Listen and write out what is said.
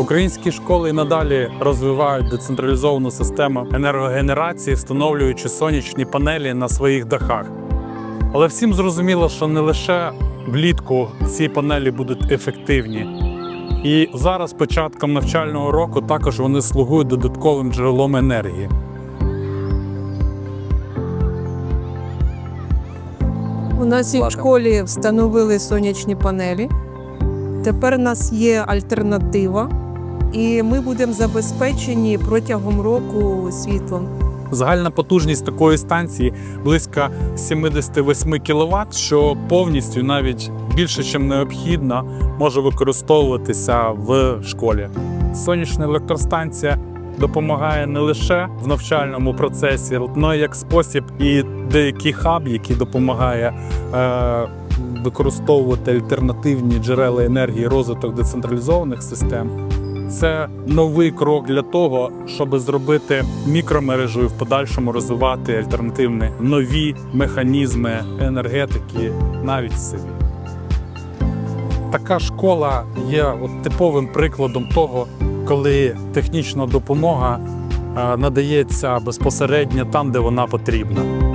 Українські школи і надалі розвивають децентралізовану систему енергогенерації, встановлюючи сонячні панелі на своїх дахах. Але всім зрозуміло, що не лише влітку ці панелі будуть ефективні. І зараз, початком навчального року, також вони слугують додатковим джерелом енергії. У нас і в школі встановили сонячні панелі. Тепер у нас є альтернатива, і ми будемо забезпечені протягом року світлом. Загальна потужність такої станції близько 78 кВт, що повністю навіть більше, ніж необхідно, може використовуватися в школі. Сонячна електростанція допомагає не лише в навчальному процесі, але як спосіб і деякий хаб, який допомагає е, використовувати альтернативні джерела енергії, розвиток децентралізованих систем. Це новий крок для того, щоб зробити мікромережу і в подальшому розвивати альтернативні нові механізми енергетики навіть в. Така школа є от типовим прикладом того, коли технічна допомога надається безпосередньо там, де вона потрібна.